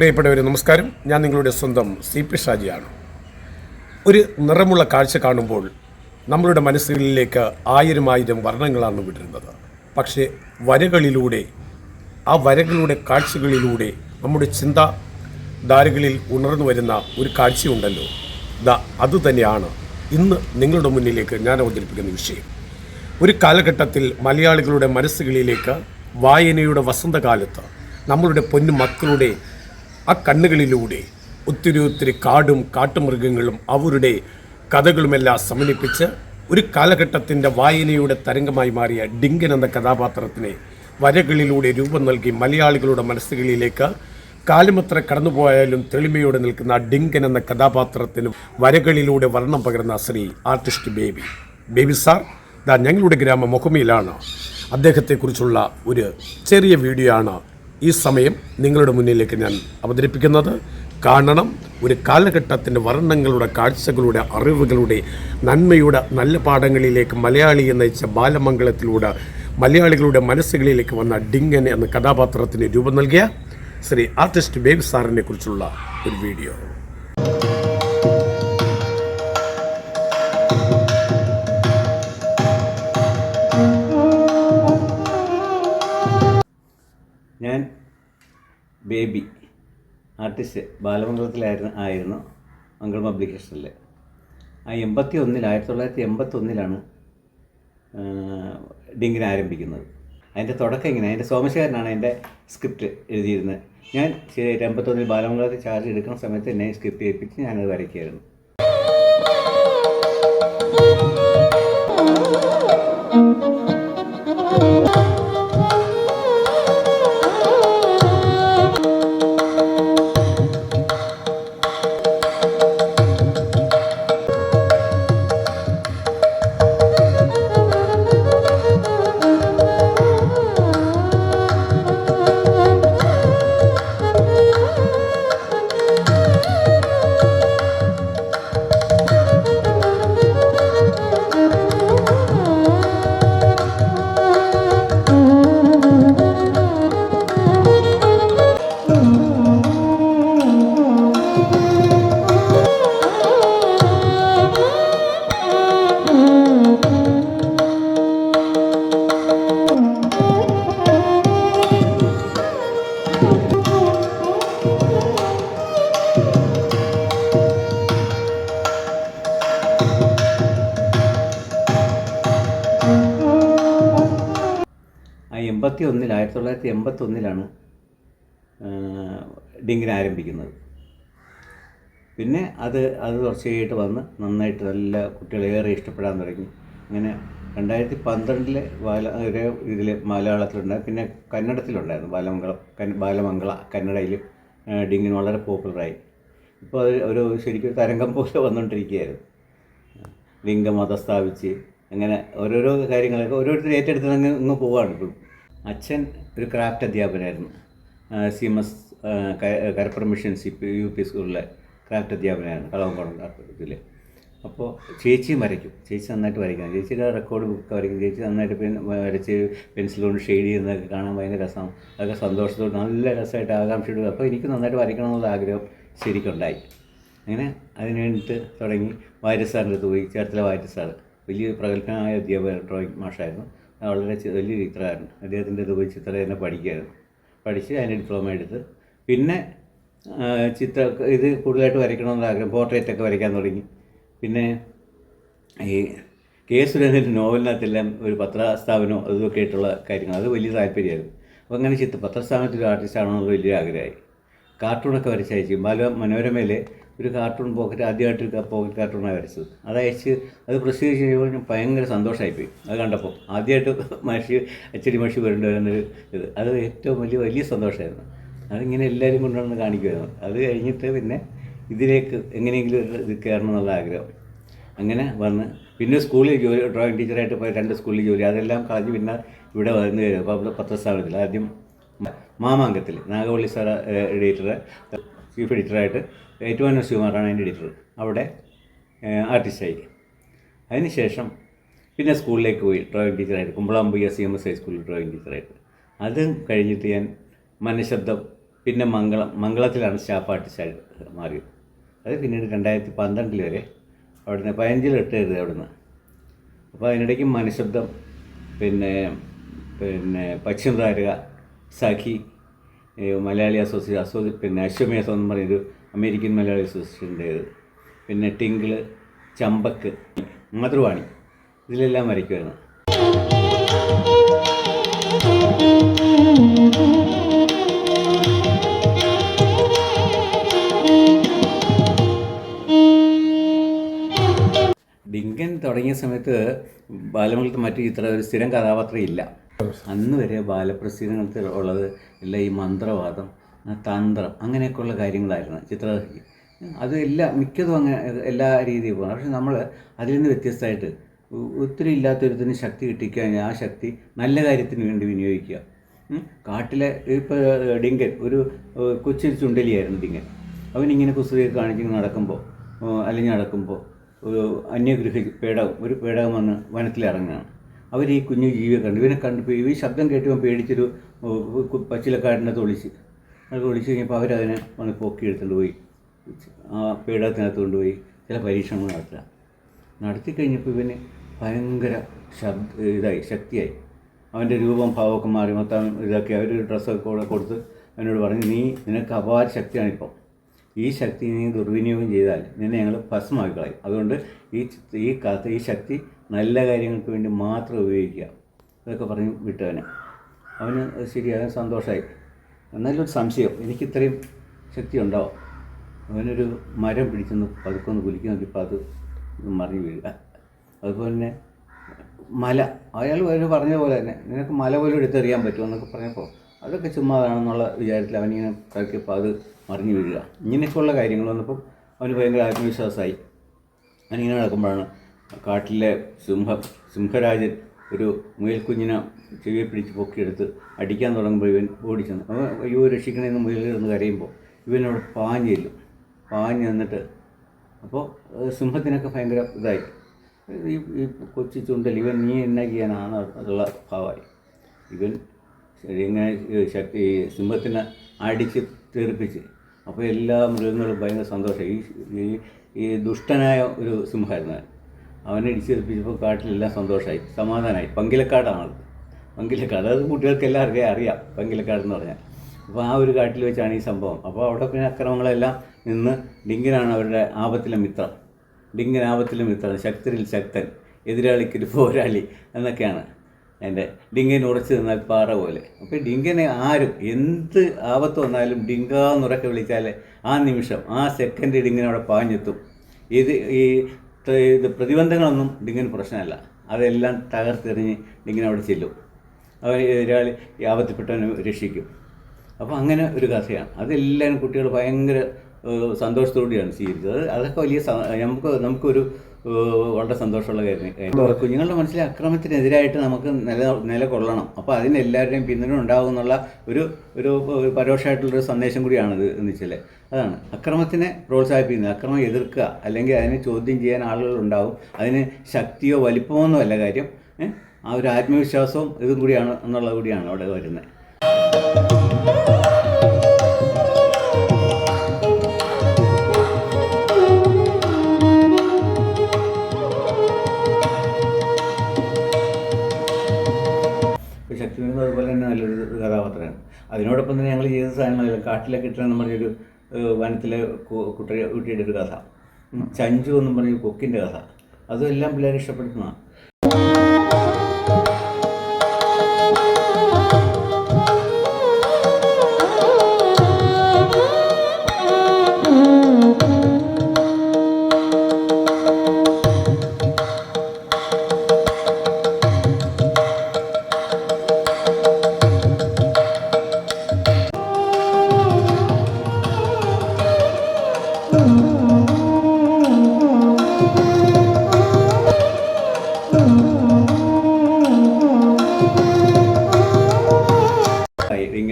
പ്രിയപ്പെട്ടവരെ നമസ്കാരം. ഞാൻ നിങ്ങളുടെ സ്വന്തം സി പി ഷാജിയാണ്. ഒരു നിറമുള്ള കാഴ്ച കാണുമ്പോൾ നമ്മളുടെ മനസ്സുകളിലേക്ക് ആയിരം ആയിരം വർണങ്ങളാണ് വിടരുന്നത്. പക്ഷേ വരകളിലൂടെ ആ വരകളുടെ കാഴ്ചകളിലൂടെ നമ്മുടെ ചിന്താ ധാരകളിൽ ഉണർന്നു വരുന്ന ഒരു കാഴ്ചയുണ്ടല്ലോ. ദാ അതുതന്നെയാണ് ഇന്ന് നിങ്ങളുടെ മുന്നിലേക്ക് ഞാൻ അവതരിപ്പിക്കുന്ന വിഷയം. ഒരു കാലഘട്ടത്തിൽ മലയാളികളുടെ മനസ്സുകളിലേക്ക് വായനയുടെ വസന്തകാലത്ത് നമ്മളുടെ പൊന്നു മക്കളുടെ ആ കണ്ണുകളിലൂടെ ഒത്തിരി ഒത്തിരി കാടും കാട്ടുമൃഗങ്ങളും അവരുടെ കഥകളുമെല്ലാം സമന്വയിപ്പിച്ച് ഒരു കാലഘട്ടത്തിന്റെ വായനയുടെ തരംഗമായി മാറിയ ഡിങ്കൻ എന്ന കഥാപാത്രത്തിനെ വരകളിലൂടെ രൂപം നൽകി മലയാളികളുടെ മനസ്സുകളിലേക്ക് കാലമത്ര കടന്നുപോയാലും തെളിമയോടെ നിൽക്കുന്ന ഡിങ്കൻ എന്ന കഥാപാത്രത്തിന് വരകളിലൂടെ വർണം പകർന്ന Shri artist Baby. Baby sir ദാ ഞങ്ങളുടെ ഗ്രാമം മുഖമയിലാണ് അദ്ദേഹത്തെക്കുറിച്ചുള്ള ഒരു ചെറിയ വീഡിയോ ആണ് ഈ സമയം നിങ്ങളുടെ മുന്നിലേക്ക് ഞാൻ അവതരിപ്പിക്കുന്നത് കാണണം ഒരു കാലഘട്ടത്തിന്റെ വർണങ്ങളുടെ കാഴ്ചകളുടെ അറിവുകളുടെ നന്മയുടെ നല്ല പാഠങ്ങളിലേക്ക് മലയാളിയെ നയിച്ച ബാലമംഗളത്തിലൂടെ മലയാളികളുടെ മനസ്സുകളിലേക്ക് വന്ന ഡിങ്കൻ എന്ന കഥാപാത്രത്തിന് രൂപം നൽകിയ ശ്രീ ആർട്ടിസ്റ്റ് ബേബി സാറിനെ കുറിച്ചുള്ള ഒരു വീഡിയോ. ഞാൻ ബേബി ആർട്ടിസ്റ്റ് ബാലമംഗലത്തിലായിരുന്നു ആയിരുന്നു മംഗളം പബ്ലിക്കേഷനിൽ ആ എൺപത്തി ഒന്നിൽ ആയിരത്തി തൊള്ളായിരത്തി എൺപത്തൊന്നിലാണ് ഡിങ്കിനെ ആരംഭിക്കുന്നത്. അതിന്റെ തുടക്കം ഇങ്ങനെ അതിന്റെ സോമശേഖരനാണ് അതിന്റെ സ്ക്രിപ്റ്റ് എഴുതിയിരുന്നത്. ഞാൻ ശരി എൺപത്തൊന്നിൽ ബാലമംഗലത്തിൽ ചാർജ് എടുക്കുന്ന സമയത്ത് എന്നെ സ്ക്രിപ്റ്റ് ഏൽപ്പിച്ച് ഞാനത് വരയ്ക്കുകയായിരുന്നു എൺപത്തി ഒന്നിൽ ആയിരത്തി തൊള്ളായിരത്തി എൺപത്തി ഒന്നിലാണ് ഡിങ്കിനെ ആരംഭിക്കുന്നത്. പിന്നെ അത് അത് തുടർച്ചയായിട്ട് വന്ന് നന്നായിട്ട് നല്ല കുട്ടികളേറെ ഇഷ്ടപ്പെടാൻ തുടങ്ങി. അങ്ങനെ രണ്ടായിരത്തി പന്ത്രണ്ടിലെ ബാല ഒരേ ഇതിൽ മലയാളത്തിലുണ്ടായി പിന്നെ കന്നഡത്തിലുണ്ടായിരുന്നു. ബാലമംഗളം ബാലമംഗള കന്നഡയിൽ ഡിങ്ങിന് വളരെ പോപ്പുലറായി. ഇപ്പോൾ അത് ഒരു ശരിക്കും തരംഗം പോലെ വന്നുകൊണ്ടിരിക്കുകയായിരുന്നു ലിംഗമതം സ്ഥാപിച്ച് അങ്ങനെ ഓരോരോ കാര്യങ്ങളൊക്കെ ഓരോരുത്തർ ഏറ്റെടുത്ത് അങ്ങ് ഇങ്ങ് പോവുകയാണ് ഇപ്പോഴും. അച്ഛൻ ഒരു craft അധ്യാപകനായിരുന്നു. C M S Karappuram mission C P U P സ്കൂളിലെ ക്രാഫ്റ്റ് അധ്യാപകനായിരുന്നു കളവങ്കോണം ഇതിൽ അപ്പോൾ ചേച്ചിയും വരയ്ക്കും. ചേച്ചി നന്നായിട്ട് വരയ്ക്കണം ചേച്ചിയുടെ റെക്കോർഡ് ബുക്ക് വരയ്ക്കും. ചേച്ചി നന്നായിട്ട് പെൻ വരച്ച് പെൻസിൽ കൊണ്ട് ഷെയ്ഡ് ചെയ്യുന്നതൊക്കെ കാണാൻ ഭയങ്കര രസമാണ് അതൊക്കെ സന്തോഷത്തോടെ നല്ല രസമായിട്ട് ആകാംക്ഷയോട്. അപ്പോൾ എനിക്ക് നന്നായിട്ട് വരയ്ക്കണം എന്നുള്ള ആഗ്രഹം ശരിക്കുണ്ടായി. അങ്ങനെ അതിന് വേണ്ടിയിട്ട് തുടങ്ങി. വാര്യസാറിന്റെ അടുത്ത് പോയി. ചേർത്തല വാര്യസാർ വലിയ പ്രഗത്ഭനായ അധ്യാപക ഡ്രോയിങ് മാഷായിരുന്നു. വളരെ വലിയ ചിത്രമായിരുന്നു അദ്ദേഹത്തിന്റെ ഇത് ചിത്രം തന്നെ പഠിക്കുകയായിരുന്നു. പഠിച്ച് അതിന്റെ ഡിപ്ലോമ എടുത്ത് പിന്നെ ചിത്ര ഇത് കൂടുതലായിട്ട് വരയ്ക്കണമെന്ന് ആഗ്രഹം പോർട്രേറ്റ് ഒക്കെ വരയ്ക്കാൻ തുടങ്ങി. പിന്നെ ഈ കെ സുരേന്ദ്രന്റെ നോവലിനകത്തെല്ലാം ഒരു പത്രസ്ഥാപനമോ അതൊക്കെ ആയിട്ടുള്ള കാര്യങ്ങൾ അത് വലിയ താല്പര്യമായിരുന്നു. അപ്പോൾ അങ്ങനെ ചിത്ര പത്രസ്ഥാപനത്തിൽ ആർട്ടിസ്റ്റ് ആവണമെന്നുള്ള വലിയ ആഗ്രഹമായി. കാർട്ടൂണൊക്കെ വരച്ചയച്ചു ബാല മനോരമയിലെ ഒരു കാർട്ടൂൺ പോക്കറ്റ് ആദ്യമായിട്ട് ഒരു പോക്കറ്റ് കാർട്ടൂണാണ് വരച്ചത്. അത് അയച്ച് അത് പ്രസിദ്ധീകരിച്ച് കഴിയുമ്പോൾ ഞാൻ ഭയങ്കര സന്തോഷമായിപ്പോയി അത് കണ്ടപ്പോൾ ആദ്യമായിട്ട് മഷി അച്ചടി മഷി വരേണ്ടി വരുന്നൊരു ഇത്. അത് ഏറ്റവും വലിയ വലിയ സന്തോഷമായിരുന്നു. അതിങ്ങനെ എല്ലാവരും കൊണ്ടുവന്ന് കാണിക്കുമായിരുന്നു. അത് കഴിഞ്ഞിട്ട് പിന്നെ ഇതിലേക്ക് എങ്ങനെയെങ്കിലും ഒരു ഇത് കയറണം എന്നുള്ള ആഗ്രഹം. അങ്ങനെ വന്ന് പിന്നെ സ്കൂളിൽ ജോലി ഡ്രോയിങ് ടീച്ചറായിട്ട് പോയി രണ്ട് സ്കൂളിൽ ജോലി. അതെല്ലാം കളഞ്ഞ് പിന്നെ ഇവിടെ വന്ന് പബ്ലിക് പത്രസ്ഥാപനത്തിൽ ആദ്യം മാമാങ്കത്തിൽ നാഗവള്ളി സാർ എഡിറ്റർ ചീഫ് എഡിറ്ററായിട്ട് ഏറ്റുമാനൂർ ശിവകുമാറാണ് അതിന്റെ എഡിറ്റർ അവിടെ ആർട്ടിസ്റ്റായി അതിനുശേഷം പിന്നെ സ്കൂളിലേക്ക് പോയി ഡ്രോയിങ് ടീച്ചറായിട്ട് കുമ്പളാമ്പുയ സി എം എസ് ഹൈസ്കൂളിൽ ഡ്രോയിങ് ടീച്ചറായിട്ട് അത് കഴിഞ്ഞിട്ട് ഞാൻ മനഃശബ്ദം പിന്നെ മംഗളം മംഗളത്തിലാണ് സ്റ്റാഫ് ആർട്ടിസ്റ്റായിട്ട് മാറിയത്. അത് പിന്നീട് രണ്ടായിരത്തി പന്ത്രണ്ടിൽ വരെ അവിടുന്ന് പതിനഞ്ചിൽ എഴുതി അവിടുന്ന്. അപ്പോൾ അതിനിടയ്ക്ക് മനഃശബ്ദം പിന്നെ പിന്നെ പശ്ചിമ താരക സഖി മലയാളി അസോസിയേഷൻ അസോ പിന്നെ അശ്വമേധം എന്ന് പറയുന്നൊരു അമേരിക്കൻ മലയാളി അസോസിയേഷന്റേത് പിന്നെ ടിങ്കിൾ ചമ്പക്ക് മാതൃവാണി ഇതിലെല്ലാം വരയ്ക്കുമായിരുന്നു. ഡിങ്കൻ തുടങ്ങിയ സമയത്ത് ബാലമംഗലത്ത് മറ്റു ചിത്ര ഒരു സ്ഥിരം കഥാപാത്രം ഇല്ല. അന്ന് വരെ ബാലപ്രസീനത്തിൽ ഉള്ളത് എല്ലാം ഈ മന്ത്രവാദം തന്ത്രം അങ്ങനെയൊക്കെയുള്ള കാര്യങ്ങളായിരുന്നു ചിത്രരചനയ്ക്ക് അത് എല്ലാ മിക്കതും അങ്ങനെ എല്ലാ രീതിയിൽ പോകണം. പക്ഷെ നമ്മൾ അതിൽ നിന്ന് വ്യത്യസ്തമായിട്ട് ഒത്തിരി ഇല്ലാത്തൊരുത്തിന് ശക്തി കിട്ടിക്കഴിഞ്ഞാൽ ആ ശക്തി നല്ല കാര്യത്തിന് വേണ്ടി വിനിയോഗിക്കുക. കാട്ടിലെ ഇപ്പോൾ ഡിങ്കൻ ഒരു കൊച്ചു ചുണ്ടലിയായിരുന്നു ഡിങ്കൻ. അവനിങ്ങനെ കുസൃതിയൊക്കെ കാണിച്ച് നടക്കുമ്പോൾ അല്ലെങ്കിൽ നടക്കുമ്പോൾ ഒരു അന്യഗൃഹ പേടകം ഒരു പേടകം വന്ന് വനത്തിലിറങ്ങുകയാണ് അവർ ഈ കുഞ്ഞു ജീവിയെ കണ്ടു. ഇവനെ കണ്ടു. ഈ ശബ്ദം കേട്ടവൻ പേടിച്ചൊരു പച്ചിലക്കാടിന്റെ തൊളിച്ച് അത് ഒളിച്ച് കഴിഞ്ഞപ്പോൾ അവരതിനെ വന്ന് പൊക്കി എടുത്തുകൊണ്ട് പോയി. ആ പേടകത്തിനകത്ത് കൊണ്ടുപോയി. ചില പരീക്ഷണങ്ങൾ നടത്തുക നടത്തി കഴിഞ്ഞപ്പോൾ ഇവന് ഭയങ്കര ശബ്ദ ഇതായി ശക്തിയായി. അവന്റെ രൂപം ഭാവമൊക്കെ മാറി. മൊത്തം ഇതൊക്കെ അവർ ഡ്രസ്സൊക്കെ കൂടെ കൊടുത്ത് അവനോട് പറഞ്ഞു നീ നിനക്ക് അപാര ശക്തിയാണിപ്പോൾ ഈ ശക്തി നീ ദുർവിനിയോഗം ചെയ്താൽ നിന്നെ ഞങ്ങൾ കളയും. അതുകൊണ്ട് ഈ ഈ കഥ ഈ ശക്തി നല്ല കാര്യങ്ങൾക്ക് വേണ്ടി മാത്രം ഉപയോഗിക്കുക. ഇതൊക്കെ പറഞ്ഞ് വിട്ടവനെ. അവന് ശരിയായ ശരി സന്തോഷമായി എന്നാലും ഒരു സംശയം. എനിക്ക് ഇത്രയും ശക്തി ഉണ്ടോ? അവനൊരു മരം പിടിച്ചൊന്ന് പതുക്കൊന്ന് കുലുക്കി നോക്കിയപ്പോൾ അത് മറിഞ്ഞു വീഴുക. അതുപോലെ തന്നെ മല. അയാൾ ഒരു പറഞ്ഞ പോലെ തന്നെ നിനക്ക് മല പോലും എടുത്തെറിയാൻ പറ്റുമോ? എന്നൊക്കെ പറഞ്ഞപ്പോൾ അതൊക്കെ ചുമ്മാതാണെന്നുള്ള വിചാരത്തിൽ അവനിങ്ങനെ കളിക്കപ്പോൾ അത് മറിഞ്ഞു വീഴുക. ഇങ്ങനെയൊക്കെയുള്ള കാര്യങ്ങൾ വന്നപ്പോൾ അവന് ഭയങ്കര ആത്മവിശ്വാസമായി. അവനിങ്ങനെ നടക്കുമ്പോഴാണ് കാട്ടിലെ സിംഹം സിംഹരാജൻ ഒരു മുയൽക്കുഞ്ഞിനെ ചെവിയെ പിടിച്ച് പൊക്കിയെടുത്ത് അടിക്കാൻ തുടങ്ങുമ്പോൾ ഇവൻ ഓടിച്ചെന്ന് അവൻ അയ്യോ രക്ഷിക്കണമെന്ന് മുയലിരുന്ന് കരയുമ്പോൾ ഇവനോട് പാഞ്ഞ് ചെല്ലും പാഞ്ഞ് നിന്നിട്ട് അപ്പോൾ സിംഹത്തിനൊക്കെ ഭയങ്കര ഇതായി. ഈ ഈ കൊച്ചു ചുണ്ടൽ ഇവൻ നീ എന്നാ ചെയ്യാനാണ് അതുള്ള ഭാവമായി ഇവൻ ഇങ്ങനെ ശക്തി സിംഹത്തിനെ അടിച്ച് തീർപ്പിച്ച്. അപ്പോൾ എല്ലാ മൃഗങ്ങളും ഭയങ്കര സന്തോഷമായി ഈ ഈ ദുഷ്ടനായ ഒരു സിംഹമായിരുന്നു. അവനെ ഇടിച്ച് തീർപ്പിച്ചപ്പോൾ കാട്ടിലെല്ലാം സന്തോഷമായി. സമാധാനമായി. പങ്കിലക്കാടാണത് പങ്കിലക്കാട്. അത് കുട്ടികൾക്ക് എല്ലാവർക്കും അറിയാം പങ്കിലക്കാട് എന്ന് പറഞ്ഞാൽ. അപ്പോൾ ആ ഒരു കാട്ടിൽ വെച്ചാണ് ഈ സംഭവം. അപ്പോൾ അവിടെ പിന്നെ അക്രമങ്ങളെല്ലാം നിന്ന് ഡിങ്കിനാണ് അവരുടെ ആപത്തിലെ മിത്രം. ഡിങ്കൻ ആപത്തിലെ മിത്രം ശക്തരിൽ ശക്തൻ എതിരാളിക്കൊരു പോരാളി എന്നൊക്കെയാണ് എന്റെ ഡിങ്കൻ ഉറച്ചു നിന്നാൽ പാറ പോലെ. അപ്പോൾ ഡിങ്കനെ ആരും എന്ത് ആപത്ത് വന്നാലും ഡിങ്കാന്നുറക്കെ വിളിച്ചാൽ ആ നിമിഷം ആ സെക്കൻഡ് ഡിങ്കൻ അവിടെ പാഞ്ഞെത്തും. ഇത് ഈ ഇത് പ്രതിബന്ധങ്ങളൊന്നും ഡിങ്കന് പ്രശ്നമല്ല. അതെല്ലാം തകർത്തെറിഞ്ഞ് ഡിങ്കൻ അവിടെ ചെല്ലും. അവർ എതിരാളി ഈ ആപത്തിൽപ്പെട്ടവനെ രക്ഷിക്കും. അപ്പോൾ അങ്ങനെ ഒരു കഥയാണ്. അതെല്ലാവരും കുട്ടികൾ ഭയങ്കര സന്തോഷത്തോടെയാണ് സ്വീകരിച്ചത് അത് അതൊക്കെ വലിയ നമുക്ക് നമുക്കൊരു വളരെ സന്തോഷമുള്ള കാര്യം. കുഞ്ഞുങ്ങളുടെ മനസ്സിലെ അക്രമത്തിനെതിരായിട്ട് നമുക്ക് നില നിലകൊള്ളണം. അപ്പോൾ അതിന് എല്ലാവരുടെയും പിന്തുണ ഉണ്ടാകും എന്നുള്ള ഒരു ഒരു ഒരു പരോക്ഷമായിട്ടുള്ളൊരു സന്ദേശം കൂടിയാണിത് എന്ന് വെച്ചാൽ അതാണ്. അക്രമത്തിനെ പ്രോത്സാഹിപ്പിക്കുന്നത് അക്രമം എതിർക്കുക അല്ലെങ്കിൽ അതിനെ ചോദ്യം ചെയ്യാൻ ആളുകൾ ഉണ്ടാവും. അതിന് ശക്തിയോ വലിപ്പമോ ഒന്നും അല്ല കാര്യം? ആ ഒരു ആത്മവിശ്വാസവും ഇതും കൂടിയാണ് എന്നുള്ളത് കൂടിയാണ് അവിടെ വരുന്നത്. ശക്തി അതുപോലെ തന്നെ നല്ലൊരു കഥാപാത്രമാണ്. അതിനോടൊപ്പം തന്നെ ഞങ്ങൾ ചെയ്ത സാധനങ്ങളിൽ കാട്ടിലൊക്കെ ഇട്ടാണ് പറഞ്ഞൊരു വനത്തിലെ കുട്ടി കുട്ടിയുടെ ഒരു കഥ. ചഞ്ചു എന്നും പറഞ്ഞ കൊക്കിന്റെ കഥ. അതും എല്ലാം പിള്ളേരെ ഇഷ്ടപ്പെടുന്നതാണ്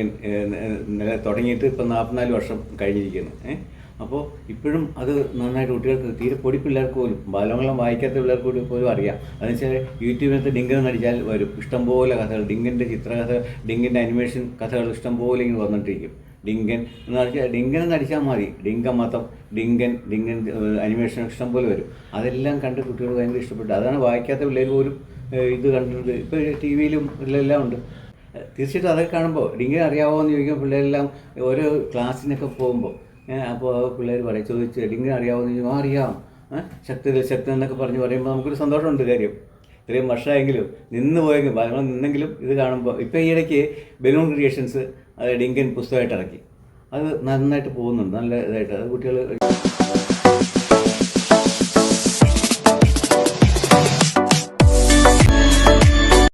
ഇങ്ങനെ തുടങ്ങിയിട്ട് ഇപ്പം നാൽപ്പത്തിനാല് വർഷം കഴിഞ്ഞിരിക്കുന്നു. ഏഹ് അപ്പോൾ ഇപ്പോഴും അത് നന്നായിട്ട് കുട്ടികൾക്ക് തീരെ പൊടി പിള്ളേർക്ക് പോലും ബാലമംഗളം വായിക്കാത്ത പിള്ളേർക്ക് കൂടി പോലും അറിയാം. അതെന്ന് വെച്ചാൽ യൂട്യൂബിനകത്ത് ഡിങ്കൻ നടിച്ചാൽ വരും. ഇഷ്ടംപോലെ കഥകൾ ഡിങ്കിന്റെ ചിത്രകഥ ഡിങ്കിന്റെ അനിമേഷൻ കഥകൾ ഇഷ്ടംപോലെ ഇങ്ങനെ വന്നിട്ടിരിക്കും. ഡിങ്കൻ എന്ന് പറഞ്ഞാൽ ഡിങ്കൻ എന്ന് അടിച്ചാൽ മതി. ഡിങ്കൻ മതം ഡിങ്കൻ ഡിങ്കൻ അനിമേഷൻ ഇഷ്ടം പോലെ വരും. അതെല്ലാം കണ്ട് കുട്ടികൾ ഭയങ്കര ഇഷ്ടപ്പെട്ടു. അതാണ് വായിക്കാത്ത പിള്ളേർ പോലും ഇത് കണ്ടിട്ടുണ്ട്. ഇപ്പോൾ ടി വിയിലും ഇതിലെല്ലാം ഉണ്ട്. തീർച്ചയായിട്ടും അതൊക്കെ കാണുമ്പോൾ ഡിങ്കൻ അറിയാവോ എന്ന് ചോദിക്കുമ്പോൾ പിള്ളേരെല്ലാം ഓരോ ക്ലാസ്സിനൊക്കെ പോകുമ്പോൾ അപ്പോൾ പിള്ളേർ പറയും ചോദിച്ചു ഡിങ്കൻ അറിയാവോ എന്ന് ചോദിക്കുമ്പോൾ "ആ, അറിയാം. ശക്തി ശക്തി എന്നൊക്കെ പറഞ്ഞ് പറയുമ്പോൾ നമുക്കൊരു സന്തോഷമുണ്ട് കാര്യം. ഇത്രയും വർഷമായെങ്കിലും നിന്ന് പോയെങ്കിലും ഭാഗങ്ങൾ നിന്നെങ്കിലും ഇത് കാണുമ്പോൾ ഇപ്പോൾ ഈ ഇടയ്ക്ക് ബലൂൺ ക്രിയേഷൻസ് ഡിങ്കൻ പുസ്തകമായിട്ട് ഇറക്കി. അത് നന്നായിട്ട് പോകുന്നുണ്ട് നല്ല ഇതായിട്ട്. അത് കുട്ടികൾ